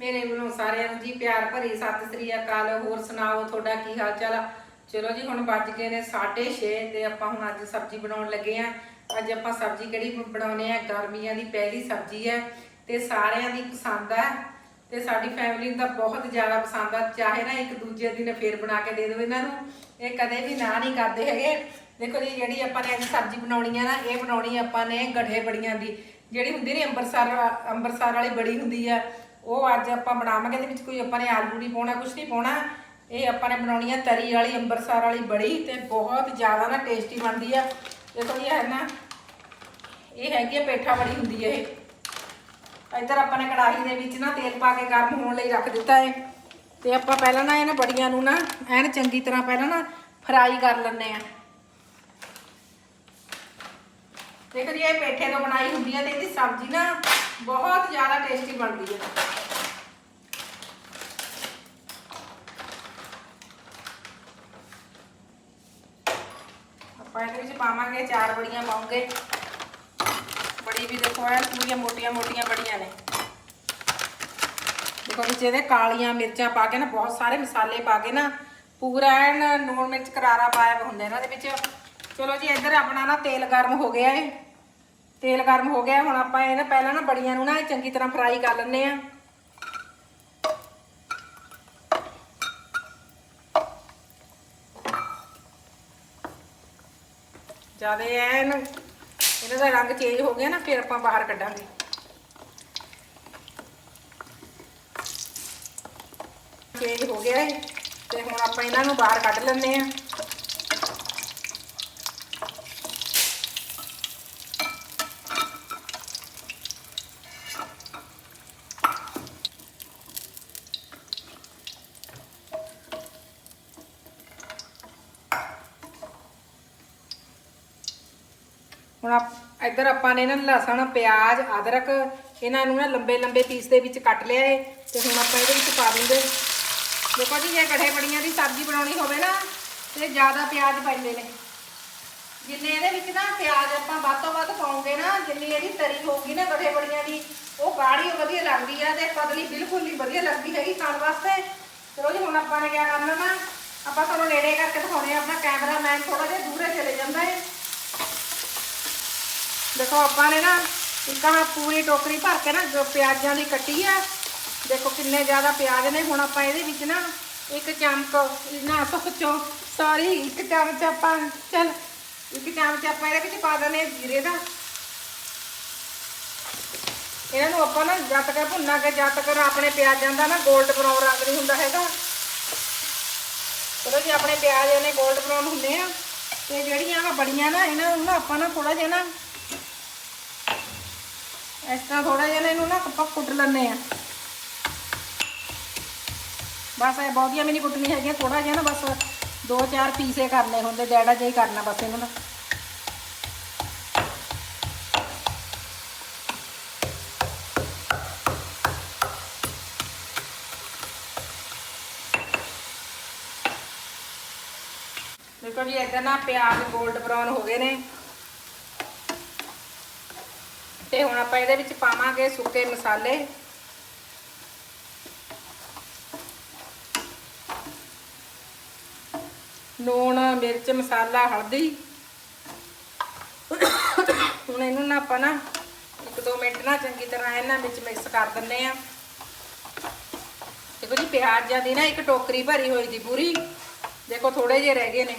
ਮੇਰੇ ਵੱਲੋਂ ਸਾਰਿਆਂ ਨੂੰ ਜੀ ਪਿਆਰ ਭਰੀ ਸਤਿ ਸ੍ਰੀ ਅਕਾਲ। ਹੋਰ ਸੁਣਾਓ, ਤੁਹਾਡਾ ਕੀ ਹਾਲ ਚਾਲ ਆ? ਚਲੋ ਜੀ, ਹੁਣ ਵੱਜ ਗਏ ਨੇ 6:30 ਤੇ ਆਪਾਂ ਹੁਣ ਅੱਜ ਸਬਜ਼ੀ ਬਣਾਉਣ ਲੱਗੇ ਆ। ਅੱਜ ਆਪਾਂ ਸਬਜ਼ੀ ਕਿਹੜੀ ਬਣਾਉਣੇ ਆ? ਗਰਮੀਆਂ ਦੀ ਪਹਿਲੀ ਸਬਜ਼ੀ ਹੈ ਤੇ ਸਾਰਿਆਂ ਦੀ ਪਸੰਦ ਆ। ਤੇ ਸਾਡੀ ਫੈਮਿਲੀ ਨੂੰ ਤਾਂ ਬਹੁਤ ਜ਼ਿਆਦਾ ਪਸੰਦ ਆ। ਚਾਹੇ ਨਾ ਇੱਕ ਦੂਜੇ ਦਿਨ ਫੇਰ ਬਣਾ ਕੇ ਦੇ ਦਿਓ ਇਹਨਾਂ ਨੂੰ। ਇਹ ਕਦੇ ਵੀ ਨਾ ਨਹੀਂ ਕਰਦੇ ਹੈਗੇ। ਦੇਖੋ ਜੀ, ਜਿਹੜੀ ਆਪਾਂ ਨੇ ਅੱਜ ਸਬਜ਼ੀ ਬਣਾਉਣੀ ਆ ਨਾ, ਇਹ ਬਣਾਉਣੀ ਆਪਾਂ ਨੇ ਗਠੇ ਬੜੀਆਂ ਦੀ। ਜਿਹੜੀ ਹੁੰਦੀ ਨੇ ਅੰਮ੍ਰਿਤਸਰ ਅੰਮ੍ਰਿਤਸਰ ਵਾਲੀ ਬੜੀ ਹੁੰਦੀ ਆ। ਉਹ ਅੱਜ ਆਪਾਂ ਬਣਾਵਾਂਗੇ, ਇਹਦੇ ਵਿੱਚ ਕੋਈ ਆਪਾਂ ਨੇ ਆਲੂ ਨਹੀਂ ਪਾਉਣਾ ਕੁਝ ਨਹੀਂ ਪਾਉਣਾ। ਇਹ ਆਪਾਂ ਨੇ ਬਣਾਉਣੀ ਆ ਤਰੀ ਵਾਲੀ, ਅੰਬਰਸਰ ਵਾਲੀ ਬੜੀ, ਤੇ ਬਹੁਤ ਜ਼ਿਆਦਾ ਨਾ ਟੇਸਟੀ ਬਣਦੀ ਆ। ਦੇਖੋ ਜੀ, ਇਹ ਹੈ ਨਾ, ਇਹ ਹੈਗੀ ਆ ਪੇਠਾ ਬੜੀ ਹੁੰਦੀ ਹੈ ਇਹ। ਇੱਧਰ ਆਪਾਂ ਨੇ ਕੜਾਹੀ ਦੇ ਵਿੱਚ ਨਾ ਤੇਲ ਪਾ ਕੇ ਗਰਮ ਹੋਣ ਲਈ ਰੱਖ ਦਿੱਤਾ ਹੈ ਤੇ ਆਪਾਂ ਪਹਿਲਾਂ ਨਾ ਇਹਨਾਂ ਬੜੀਆਂ ਨੂੰ ਨਾ ਐਨ ਚੰਗੀ ਤਰ੍ਹਾਂ ਪਹਿਲਾਂ ਨਾ ਫਰਾਈ ਕਰ ਲੈਣੇ ਆ। ਦੇਖੋ ਜੀ, ਇਹ ਪੇਠੇ ਤੋਂ ਬਣਾਈ ਹੁੰਦੀ ਹੈ ਤੇ ਇਹਦੀ ਸਬਜ਼ੀ ਨਾ ਬਹੁਤ ਜ਼ਿਆਦਾ ਟੇਸਟੀ ਬਣਦੀ ਹੈ। ਆਪਾਂ ਇਹਦੇ ਵਿੱਚ ਪਾਵਾਂਗੇ ਚਾਰ ਬੜੀਆਂ ਪਾਉਂਗੇ ਬੜੀ ਵੀ ਦੇਖੋ ਐ ਪੂਰੀਆਂ ਮੋਟੀਆਂ ਮੋਟੀਆਂ ਬੜੀਆਂ ਨੇ। ਦੇਖੋ ਵਿੱਚ ਇਹਦੇ ਕਾਲੀਆਂ ਮਿਰਚਾਂ ਪਾ ਕੇ ਨਾ, ਬਹੁਤ ਸਾਰੇ ਮਸਾਲੇ ਪਾ ਕੇ ਨਾ, ਪੂਰਾ ਐਨ ਨੂਣ ਮਿਰਚ ਕਰਾਰਾ ਪਾਇਆ ਹੁੰਦਾ ਇਹਨਾਂ ਦੇ ਵਿੱਚ। ਚਲੋ ਜੀ, ਇੱਧਰ ਆਪਣਾ ਨਾ ਤੇਲ ਗਰਮ ਹੋ ਗਿਆ ਏ। ਤੇਲ ਗਰਮ ਹੋ ਗਿਆ, ਹੁਣ ਆਪਾਂ ਇਹ ਪਹਿਲਾਂ ਨਾ ਬੜੀਆਂ ਨੂੰ ਨਾ ਚੰਗੀ ਤਰ੍ਹਾਂ ਫਰਾਈ ਕਰ ਲੈਣੇ ਆ ਜ਼ਿਆਦਾ ਐਨ ਇਹਨਾਂ ਦਾ ਰੰਗ ਚੇਂਜ ਹੋ ਗਿਆ ਨਾ, ਫਿਰ ਆਪਾਂ ਬਾਹਰ ਕੱਢਾਂਗੇ। ਚੇਂਜ ਹੋ ਗਿਆ ਹੈ ਤੇ ਹੁਣ ਆਪਾਂ ਇਹਨਾਂ ਨੂੰ ਬਾਹਰ ਕੱਢ ਲੈਂਦੇ ਆ ਹੁਣ ਆਪ- ਇੱਧਰ ਆਪਾਂ ਨੇ ਨਾ ਲਸਣ, ਪਿਆਜ਼, ਅਦਰਕ, ਇਹਨਾਂ ਨੂੰ ਨਾ ਲੰਬੇ ਲੰਬੇ ਪੀਸ ਦੇ ਵਿੱਚ ਕੱਟ ਲਿਆ ਏ ਤੇ ਹੁਣ ਆਪਾਂ ਇਹਦੇ ਵਿੱਚ ਪਾ ਦਿੰਦੇ ਦੇਖੋ ਜੀ, ਜੇ ਕੜੇ ਬੜੀਆਂ ਦੀ ਸਬਜ਼ੀ ਬਣਾਉਣੀ ਹੋਵੇ ਨਾ ਤੇ ਜ਼ਿਆਦਾ ਪਿਆਜ਼ ਪੈਂਦੇ ਨੇ। ਜਿੰਨੇ ਇਹਦੇ ਵਿੱਚ ਨਾ ਪਿਆਜ਼ ਆਪਾਂ ਵੱਧ ਤੋਂ ਵੱਧ ਪਾਉਂਗੇ ਨਾ, ਜਿੰਨੀ ਇਹਦੀ ਤਰੀ ਹੋਊਗੀ ਨਾ ਕੜੇ ਬੜੀਆਂ ਦੀ, ਉਹ ਗਾੜੀ ਵਧੀਆ ਲੱਗਦੀ ਆ ਤੇ ਪਤਲੀ ਬਿਲਕੁਲ ਨਹੀਂ ਵਧੀਆ ਲੱਗਦੀ ਹੈਗੀ ਖਾਣ ਵਾਸਤੇ। ਚਲੋ ਜੀ, ਹੁਣ ਆਪਾਂ ਨੇ ਕੀ ਕਰਨਾ ਨਾ ਆਪਾਂ ਤੁਹਾਨੂੰ ਨੇੜੇ ਕਰਕੇ ਦਿਖਾਉਣੇ ਆ ਆਪਣਾ ਕੈਮਰਾਮੈਨ ਥੋੜਾ ਜਿਹਾ ਦੂਰੇ ਚਲੇ ਜਾਂਦਾ ਏ। ਦੇਖੋ ਆਪਾਂ ਨੇ ਨਾ ਇੱਕ ਆਹ ਪੂਰੀ ਟੋਕਰੀ ਭਰ ਕੇ ਨਾ ਜੋ ਪਿਆਜ਼ਾਂ ਦੀ ਕੱਟੀ ਆ, ਦੇਖੋ ਕਿੰਨੇ ਜ਼ਿਆਦਾ ਪਿਆਜ਼ ਨੇ, ਹੁਣ ਆਪਾਂ ਇਹਦੇ ਵਿੱਚ ਨਾ ਇੱਕ ਚਮਚ ਨਾ ਸੋਚੋ ਸੌਰੀ ਇੱਕ ਚਮਚ ਆਪਾਂ, ਚਲ, ਇੱਕ ਚਮਚ ਆਪਾਂ ਇਹਦੇ ਵਿੱਚ ਪਾ ਦਨੇ ਜੀਰੇ ਦਾ। ਇਹਨਾਂ ਨੂੰ ਆਪਾਂ ਨਾ ਜਦ ਤੱਕ ਭੁੰਨਾਂਗੇ ਜਦ ਤੱਕ ਆਪਣੇ ਪਿਆਜ਼ਾਂ ਦਾ ਨਾ 골ਡ ਬਰਾਊਨ ਰੰਗ ਨਹੀਂ ਹੁੰਦਾ ਹੈਗਾ। ਚਲੋ ਜੀ, ਆਪਣੇ ਪਿਆਜ਼ ਇਹਨੇ 골ਡ ਬਰਾਊਨ ਹੁੰਦੇ ਆ, ਤੇ ਜਿਹੜੀਆਂ ਆ ਬੜੀਆਂ ਨਾ, ਇਹਨਾਂ ਨੂੰ ਨਾ ਆਪਾਂ ਨਾ ਥੋੜਾ ਜਿਹਾ ਨਾ ਇਸ ਤਰ੍ਹਾਂ ਥੋੜਾ ਜਿਹਾ ਨਾ ਇਹਨੂੰ ਨਾ ਆਪਾਂ ਕੁੱਟ ਲੈਣੇ ਆ ਬਸ ਇਹ ਬਹੁਤੀਆਂ ਵੀ ਨਹੀਂ ਕੁੱਟਣੀ ਹੈਗੀਆਂ ਥੋੜਾ ਜਿਹਾ ਨਾ ਬਸ ਦੋ ਚਾਰ ਪੀਸੇ ਕਰਨੇ ਹੁੰਦੇ, ਡੈਡਾ ਜਿਹਾ ਹੀ ਕਰਨਾ ਬਸ ਇਹਨਾਂ ਦਾ ਦੇਖੋ ਜੀ ਇੱਧਰ ਨਾ ਪਿਆਜ਼ 골ਡ ਬਰਾਊਨ ਹੋ ਗਏ ਨੇ। ਤੇ ਹੁਣ ਆਪਾਂ ਇਹਦੇ ਵਿੱਚ ਪਾਵਾਂਗੇ ਸੁੱਕੇ ਮਸਾਲੇ। ਲੂਣ, ਮਿਰਚ, ਮਸਾਲਾ, ਹਲਦੀ। ਹੁਣ ਇਹਨੂੰ ਨਾ ਆਪਾਂ ਨਾ ਇੱਕ ਦੋ ਮਿੰਟ ਨਾ ਚੰਗੀ ਤਰ੍ਹਾਂ ਇਹਨਾਂ ਵਿੱਚ ਮਿਕਸ ਕਰ ਦਿੰਨੇ ਆ ਦੇਖੋ ਜੀ, ਪਿਆਜ਼ਾਂ ਦੀ ਨਾ ਇੱਕ ਟੋਕਰੀ ਭਰੀ ਹੋਈ ਦੀ ਪੂਰੀ। ਦੇਖੋ ਥੋੜੇ ਜਿਹੇ ਰਹਿ ਗਏ ਨੇ।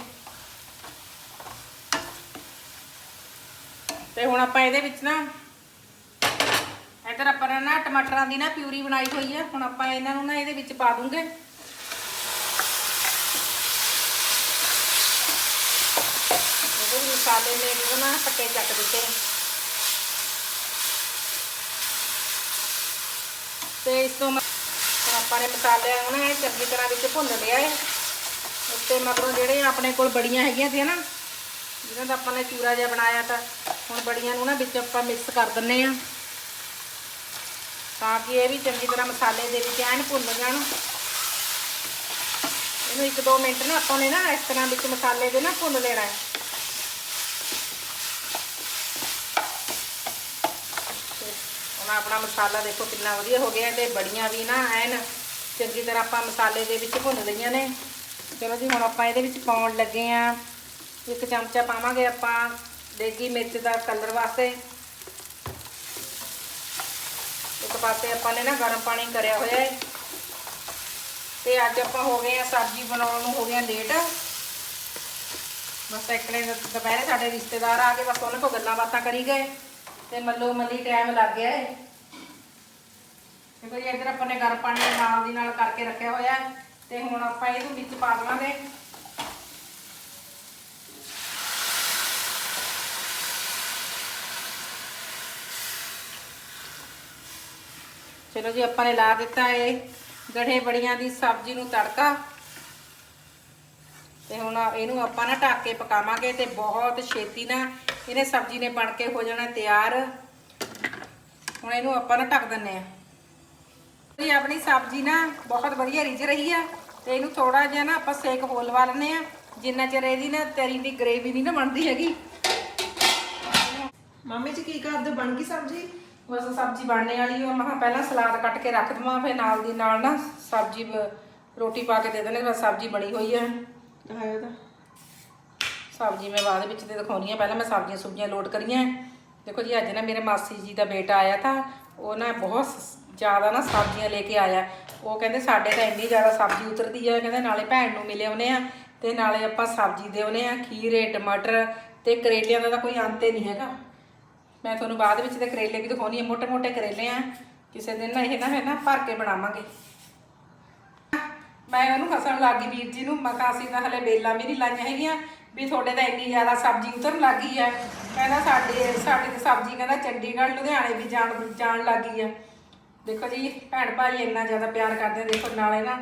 ਤੇ ਹੁਣ ਆਪਾਂ ਇਹਦੇ ਵਿੱਚ ਨਾ ਇੱਧਰ ਆਪਾਂ ਨੇ ਨਾ ਟਮਾਟਰਾਂ ਦੀ ਨਾ ਪਿਊਰੀ ਬਣਾਈ ਹੋਈ ਹੈ ਹੁਣ ਆਪਾਂ ਇਹਨਾਂ ਨੂੰ ਨਾ ਇਹਦੇ ਵਿੱਚ ਪਾ ਦੂੰਗੇ। ਇਹਦੇ ਮਸਾਲੇ ਨੇ ਨਾ ਪੱਕੇ ਚੱਕ ਦਿੱਤੇ ਤੇ ਇਸ ਤੋਂ ਆਪਾਂ ਨੇ ਮਸਾਲਿਆਂ ਨੂੰ ਨਾ ਚੰਗੀ ਤਰ੍ਹਾਂ ਵਿੱਚ ਭੁੰਨ ਲਿਆ ਹੈ ਉੱਤੇ ਮਗਰੋਂ ਜਿਹੜੇ ਆਪਣੇ ਕੋਲ ਬੜੀਆਂ ਹੈਗੀਆਂ ਸੀ ਨਾ, ਜਿਹਨਾਂ ਦਾ ਆਪਾਂ ਨੇ ਚੂਰਾ ਜਿਹਾ ਬਣਾਇਆ ਤਾਂ ਹੁਣ ਬੜੀਆਂ ਨੂੰ ਨਾ ਵਿੱਚ ਆਪਾਂ ਮਿਕਸ ਕਰ ਦਿੰਨੇ ਆ। ਤਾਂ ਕਿ ਇਹ ਵੀ ਚੰਗੀ ਤਰ੍ਹਾਂ ਮਸਾਲੇ ਦੇ ਵਿੱਚ ਐਨ ਭੁੰਨ ਜਾਣ। ਇਹਨੂੰ ਇੱਕ ਦੋ ਮਿੰਟ ਨਾ ਆਪਾਂ ਨੇ ਨਾ ਇਸ ਤਰ੍ਹਾਂ ਵਿੱਚ ਮਸਾਲੇ ਦੇ ਨਾ ਭੁੰਨ ਲੈਣਾ ਹੈ। ਹੁਣ ਹੁਣ ਆਪਣਾ ਮਸਾਲਾ ਦੇਖੋ ਕਿੰਨਾ ਵਧੀਆ ਹੋ ਗਿਆ ਤੇ ਬੜੀਆਂ ਵੀ ਨਾ ਐਨ ਚੰਗੀ ਤਰ੍ਹਾਂ ਆਪਾਂ ਮਸਾਲੇ ਦੇ ਵਿੱਚ ਭੁੰਨ ਲਈਆਂ ਨੇ। ਚਲੋ ਜੀ, ਹੁਣ ਆਪਾਂ ਇਹਦੇ ਵਿੱਚ ਪਾਉਣ ਲੱਗੇ ਆ ਇੱਕ ਚਮਚਾ ਪਾਵਾਂਗੇ ਆਪਾਂ ਦੇਗੀ ਮਿਰਚ ਦਾ ਕਲਰ ਵਾਸਤੇ। ਇੱਕ ਪਾਸੇ ਆਪਾਂ ਨੇ ਨਾ ਗਰਮ ਪਾਣੀ ਕਰਿਆ ਹੋਇਆ ਹੈ ਤੇ ਅੱਜ ਆਪਾਂ ਹੋ ਗਏ ਆ ਸਬਜ਼ੀ ਬਣਾਉਣ ਨੂੰ ਹੋ ਗਿਆ ਲੇਟ ਬਸ ਇੱਕ ਦੁਪਹਿਰੇ ਸਾਡੇ ਰਿਸ਼ਤੇਦਾਰ ਆ ਕੇ ਬਸ ਉਹਨਾਂ ਤੋਂ ਗੱਲਾਂ ਬਾਤਾਂ ਕਰੀ ਗਏ। ਤੇ ਮੱਲੋ ਮੱਲੀ ਟਾਈਮ ਲੱਗ ਗਿਆ ਹੈ ਦੇਖੋ ਜੀ ਇੱਧਰ ਆਪਾਂ ਨੇ ਗਰਮ ਪਾਣੀ ਨਾਲ ਦੀ ਨਾਲ ਕਰਕੇ ਰੱਖਿਆ ਹੋਇਆ ਤੇ ਹੁਣ ਆਪਾਂ ਇਹਨੂੰ ਵਿੱਚ ਪਾ ਦੇਵਾਂਗੇ। ਚਲੋ ਜੀ, ਆਪਾਂ ਨੇ ਲਾ ਦਿੱਤਾ ਇਹ ਗੜੇ ਬੜੀਆਂ ਦੀ ਸਬਜ਼ੀ ਨੂੰ ਤੜਕਾ। ਤੇ ਹੁਣ ਇਹਨੂੰ ਆਪਾਂ ਨਾ ਢੱਕ ਕੇ ਪਕਾਵਾਂਗੇ ਤੇ ਬਹੁਤ ਛੇਤੀ ਨਾ ਇਹਨੇ ਸਬਜ਼ੀ ਨੇ ਬਣ ਕੇ ਹੋ ਜਾਣਾ ਤਿਆਰ। ਹੁਣ ਇਹਨੂੰ ਆਪਾਂ ਨਾ ਢੱਕ ਦਿੰਨੇ ਆ ਇਹ ਆਪਣੀ ਸਬਜ਼ੀ ਨਾ ਬਹੁਤ ਵਧੀਆ ਰਿੱਝ ਰਹੀ ਆ ਤੇ ਇਹਨੂੰ ਥੋੜਾ ਜਿਹਾ ਨਾ ਆਪਾਂ ਸੇਕ ਹੋਰ ਲਵਾ ਲੈਣੇ ਆ ਜਿੰਨਾ ਚਿਰ ਇਹਦੀ ਨਾ ਤਰੀ ਦੀ ਗ੍ਰੇਵੀ ਨਹੀਂ ਨਾ ਬਣਦੀ ਹੈਗੀ। ਮਾਮੀ ਜੀ, ਕੀ ਕਰਦੇ? ਬਣ ਗਈ ਸਬਜ਼ੀ? ਬਸ ਸਬਜ਼ੀ ਬਣਨੇ ਵਾਲੀ ਆ। ਮੈਂ ਕਿਹਾ ਪਹਿਲਾਂ ਸਲਾਦ ਕੱਟ ਕੇ ਰੱਖ ਦਵਾਂ ਫਿਰ ਨਾਲ ਦੀ ਨਾਲ ਨਾ ਸਬਜ਼ੀ ਰੋਟੀ ਪਾ ਕੇ ਦੇ ਦੇਣੇ ਬਸ ਸਬਜ਼ੀ ਬਣੀ ਹੋਈ ਆ। ਆਇਆ ਤਾਂ। ਸਬਜ਼ੀ ਮੈਂ ਬਾਅਦ ਵਿੱਚ ਤੇ ਦਿਖਾਉਣੀ ਆ। ਪਹਿਲਾਂ ਮੈਂ ਸਬਜ਼ੀਆਂ ਸੁਬਜ਼ੀਆਂ ਲੋਡ ਕਰੀਆਂ। ਦੇਖੋ ਜੀ ਅੱਜ ਨਾ ਮੇਰੇ ਮਾਸੀ ਜੀ ਦਾ ਬੇਟਾ ਆਇਆ ਤਾਂ ਉਹ ਨਾ ਬਹੁਤ ਜ਼ਿਆਦਾ ਨਾ ਸਬਜ਼ੀਆਂ ਲੈ ਕੇ ਆਇਆ। ਉਹ ਕਹਿੰਦੇ ਸਾਡੇ ਤਾਂ ਇੰਨੀ ਜ਼ਿਆਦਾ ਸਬਜ਼ੀ ਉਤਰਦੀ ਆ ਕਹਿੰਦੇ ਨਾਲੇ ਭੈਣ ਨੂੰ ਮਿਲੇ ਆਉਨੇ ਆ ਤੇ ਨਾਲੇ ਆਪਾਂ ਸਬਜ਼ੀ ਦੇ ਆਉਨੇ ਆ। ਖੀਰੇ ਟਮਾਟਰ ਤੇ ਕਰੇਲਿਆਂ ਦਾ ਤਾਂ ਕੋਈ ਅੰਤ ਹੀ ਨਹੀਂ ਹੈਗਾ। ਮੈਂ ਤੁਹਾਨੂੰ ਬਾਅਦ ਵਿੱਚ ਤੇ ਕਰੇਲੇ ਵੀ ਦਿਖਾਉਣੀ ਆ, ਮੋਟੇ-ਮੋਟੇ ਕਰੇਲੇ ਆ। ਕਿਸੇ ਦਿਨ ਨਾ ਇਹ ਨਾ ਹੈ ਨਾ ਭਰ ਕੇ ਬਣਾਵਾਂਗੇ। ਮੈਂ ਉਹਨੂੰ ਹੱਸਣ ਲੱਗ ਗਈ ਵੀਰ ਜੀ ਨੂੰ ਮਕਾ ਅਸੀਂ ਤਾਂ ਹਲੇ ਬੇਲਾਂ ਵੀ ਨਹੀਂ ਲਾਈਆਂ ਹੈਗੀਆਂ, ਵੀ ਤੁਹਾਡੇ ਤਾਂ ਇੰਨੀ ਜ਼ਿਆਦਾ ਸਬਜ਼ੀ ਉਤਰਨ ਲੱਗ ਗਈ ਹੈ ਕਹਿੰਦਾ ਸਾਡੇ ਸਾਡੇ ਤੇ ਸਬਜ਼ੀ ਕਹਿੰਦਾ ਚੰਡੀਗੜ੍ਹ, ਲੁਧਿਆਣੇ ਵੀ ਜਾਣ ਜਾਣ ਲੱਗ ਗਈ ਹੈ ਦੇਖੋ ਜੀ, ਭੈਣ ਭਾਈ ਇੰਨਾ ਜ਼ਿਆਦਾ ਪਿਆਰ ਕਰਦੇ ਆ, ਦੇਖੋ ਨਾਲੇ ਨਾ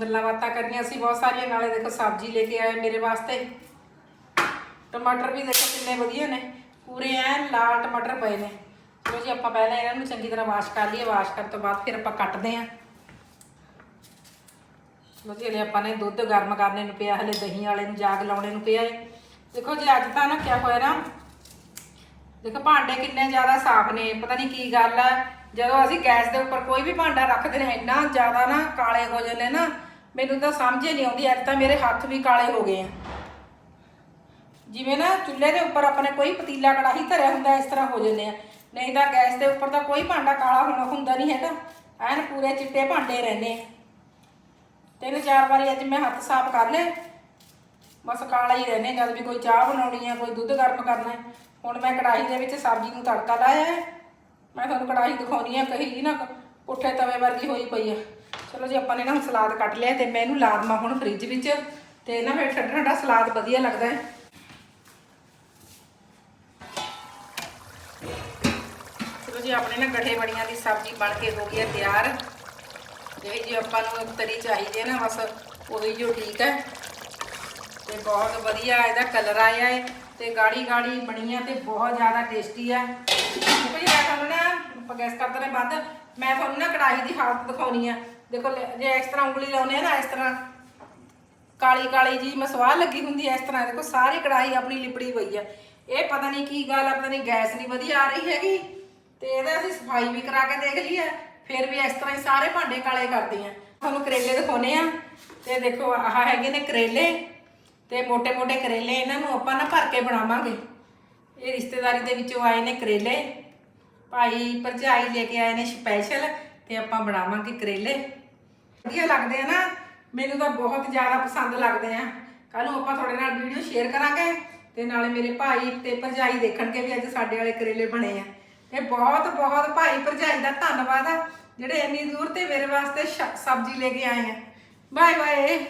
ਗੱਲਾਂ ਬਾਤਾਂ ਕਰਨੀਆਂ ਸੀ ਬਹੁਤ ਸਾਰੀਆਂ ਨਾਲੇ ਦੇਖੋ ਸਬਜ਼ੀ ਲੈ ਕੇ ਆਏ ਮੇਰੇ ਵਾਸਤੇ। ਟਮਾਟਰ ਵੀ ਦੇਖੋ ਕਿੰਨੇ ਵਧੀਆ ਨੇ। ਪੂਰੇ ਐਨ ਲਾਲ ਟਮਾਟਰ ਪਏ ਨੇ। ਚਲੋ ਜੀ, ਆਪਾਂ ਪਹਿਲਾਂ ਇਹਨਾਂ ਨੂੰ ਚੰਗੀ ਤਰ੍ਹਾਂ ਵਾਸ਼ ਕਰ ਲਈਏ। ਵਾਸ਼ ਕਰਨ ਤੋਂ ਬਾਅਦ ਫਿਰ ਆਪਾਂ ਕੱਟਦੇ ਆਂ ਚਲੋ ਜੀ, ਹਲੇ ਆਪਾਂ ਨੇ ਦੁੱਧ ਗਰਮ ਕਰਨੇ ਨੂੰ ਪਿਆ, ਹਲੇ ਦਹੀਂ ਵਾਲੇ ਨੂੰ ਜਾਗ ਲਾਉਣੇ ਨੂੰ ਪਿਆ ਏ। ਦੇਖੋ ਜੀ, ਅੱਜ ਤਾਂ ਨਾ ਕਿਆ ਹੋਇਆ ਨਾ, ਦੇਖੋ ਭਾਂਡੇ ਕਿੰਨੇ ਜ਼ਿਆਦਾ ਸਾਫ਼ ਨੇ। ਪਤਾ ਨਹੀਂ ਕੀ ਗੱਲ ਆ, ਜਦੋਂ ਅਸੀਂ ਗੈਸ ਦੇ ਉੱਪਰ ਕੋਈ ਵੀ ਭਾਂਡਾ ਰੱਖਦੇ ਨੇ ਇੰਨਾ ਜ਼ਿਆਦਾ ਨਾ ਕਾਲੇ ਹੋ ਜਾਂਦੇ ਨਾ, ਮੈਨੂੰ ਤਾਂ ਸਮਝ ਹੀ ਨਹੀਂ ਆਉਂਦੀ, ਅੱਜ ਤਾਂ ਮੇਰੇ ਹੱਥ ਵੀ ਕਾਲੇ ਹੋ ਗਏ ਆ। ਜਿਵੇਂ ਨਾ ਚੁੱਲ੍ਹੇ ਦੇ ਉੱਪਰ ਆਪਣੇ ਕੋਈ ਪਤੀਲਾ ਕੜਾਹੀ ਧਰਿਆ ਹੁੰਦਾ, ਇਸ ਤਰ੍ਹਾਂ ਹੋ ਜਾਂਦੇ ਆ। ਨਹੀਂ ਤਾਂ ਗੈਸ ਦੇ ਉੱਪਰ ਤਾਂ ਕੋਈ ਭਾਂਡਾ ਕਾਲਾ ਹੋਣਾ ਹੁੰਦਾ ਨਹੀਂ ਹੈਗਾ। ਐਨ ਪੂਰੇ ਚਿੱਟੇ ਭਾਂਡੇ ਰਹਿੰਦੇ ਆ। ਤਿੰਨ ਚਾਰ ਵਾਰੀ ਅੱਜ ਮੈਂ ਹੱਥ ਸਾਫ਼ ਕਰ ਲਏ। ਬਸ ਕਾਲਾ ਹੀ ਰਹਿੰਦੇ ਜਦ ਵੀ ਕੋਈ ਚਾਹ ਬਣਾਉਣੀ ਆ, ਕੋਈ ਦੁੱਧ ਗਰਮ ਕਰਨਾ ਹੁਣ ਮੈਂ ਕੜਾਹੀ ਦੇ ਵਿੱਚ ਸਬਜ਼ੀ ਨੂੰ ਤੜਕਾ ਲਾਇਆ ਹੈ ਮੈਂ ਤੁਹਾਨੂੰ ਕੜਾਹੀ ਦਿਖਾਉਣੀ ਆ, ਕਹੀ ਨਾ ਪੁੱਠੇ ਤਵੇ ਵਰਗੀ ਹੋਈ ਪਈ ਆ। ਚਲੋ ਜੀ, ਆਪਾਂ ਨੇ ਨਾ ਹੁਣ ਸਲਾਦ ਕੱਟ ਲਿਆ ਤੇ ਮੈਂ ਇਹਨੂੰ ਲਾ ਦੇਵਾਂ ਹੁਣ ਫ੍ਰਿਜ ਵਿੱਚ। ਤੇ ਨਾ ਫਿਰ ਠੰਡਾ ਠੰਡਾ ਸਲਾਦ ਵਧੀਆ ਲੱਗਦਾ ਹੈ। ਜੀ, ਆਪਣੇ ਨਾ ਗਠੇ ਬੜੀਆਂ ਦੀ ਸਬਜ਼ੀ ਬਣ ਕੇ ਹੋ ਗਈ ਹੈ ਤਿਆਰ। ਜਿਹੜੀ ਜੀ ਆਪਾਂ ਨੂੰ ਤਰੀ ਚਾਹੀਦੀ ਹੈ ਨਾ, ਬਸ ਉਹੀ ਜੋ ਠੀਕ ਹੈ। ਤੇ ਬਹੁਤ ਵਧੀਆ ਇਹਦਾ ਕਲਰ ਆਇਆ ਹੈ ਤੇ ਗਾੜੀ ਗਾੜੀ ਬਣੀ ਹੈ ਤੇ ਬਹੁਤ ਜ਼ਿਆਦਾ ਟੇਸਟੀ ਹੈ। ਦੇਖੋ ਮੈਂ ਤੁਹਾਨੂੰ ਨਾ, ਆਪਾਂ ਗੈਸ ਕਰਦੇ ਨੇ ਵੱਧ। ਮੈਂ ਤੁਹਾਨੂੰ ਨਾ ਕੜਾਹੀ ਦੀ ਹਾਲਤ ਦਿਖਾਉਣੀ ਆ। ਦੇਖੋ ਜੇ ਇਸ ਤਰ੍ਹਾਂ ਉਂਗਲੀ ਲਾਉਨੇ ਆ ਨਾ, ਇਸ ਤਰ੍ਹਾਂ ਕਾਲੀ ਕਾਲੀ ਜੀ ਮਸਵਾਹ ਲੱਗੀ ਹੁੰਦੀ ਐ ਇਸ ਤਰ੍ਹਾਂ। ਦੇਖੋ, ਸਾਰੀ ਕੜਾਹੀ ਆਪਣੀ ਲਿਪੜੀ ਪਈ ਆ। ਇਹ ਪਤਾ ਨਹੀਂ ਕੀ ਗੱਲ ਆ, ਪਤਾ ਨਹੀਂ ਗੈਸ ਨਹੀਂ ਵਧੀਆ ਆ ਰਹੀ ਹੈਗੀ। ਤੇ ਇਹਦਾ ਅਸੀਂ ਸਫ਼ਾਈ ਵੀ ਕਰਾ ਕੇ ਦੇਖ ਲਈ ਹੈ ਫਿਰ ਵੀ ਇਸ ਤਰ੍ਹਾਂ ਹੀ ਸਾਰੇ ਭਾਂਡੇ ਕਾਲੇ ਕਰਦੇ ਆ ਤੁਹਾਨੂੰ ਕਰੇਲੇ ਦਿਖਾਉਨੇ ਆ। ਤੇ ਦੇਖੋ, ਆਹ ਹੈਗੇ ਨੇ ਕਰੇਲੇ। ਤੇ ਮੋٹے-ਮੋٹے ਕਰੇਲੇ ਇਹਨਾਂ ਨੂੰ ਆਪਾਂ ਨਾ ਭਰ ਕੇ ਬਣਾਵਾਂਗੇ। ਇਹ ਰਿਸ਼ਤੇਦਾਰੀ ਦੇ ਵਿੱਚੋਂ ਆਏ ਨੇ ਕਰੇਲੇ। ਭਾਈ ਭਰਜਾਈ ਲੈ ਕੇ ਆਏ ਨੇ ਸਪੈਸ਼ਲ ਤੇ ਆਪਾਂ ਬਣਾਵਾਂਗੇ ਕਰੇਲੇ। ਵਧੀਆ ਲੱਗਦੇ ਆ ਨਾ। ਮੈਨੂੰ ਤਾਂ ਬਹੁਤ ਜ਼ਿਆਦਾ ਪਸੰਦ ਲੱਗਦੇ ਆ। ਕੱਲ ਨੂੰ ਆਪਾਂ ਤੁਹਾਡੇ ਨਾਲ ਵੀਡੀਓ ਸ਼ੇਅਰ ਕਰਾਂਗੇ। ਤੇ ਨਾਲੇ ਮੇਰੇ ਭਾਈ ਤੇ ਭਰਜਾਈ ਦੇਖਣਗੇ ਵੀ ਅੱਜ ਸਾਡੇ ਵਾਲੇ ਕਰੇਲੇ ਬਣੇ ਆ। ਤੇ ਬਹੁਤ ਬਹੁਤ ਭਾਈ ਭਰਜਾਈ ਦਾ ਧੰਨਵਾਦ ਆ, ਜਿਹੜੇ ਇੰਨੀ ਦੂਰ ਤੇ ਮੇਰੇ ਵਾਸਤੇ ਸ਼- ਸਬਜ਼ੀ ਲੈ ਕੇ ਆਏ ਆ। Bye bye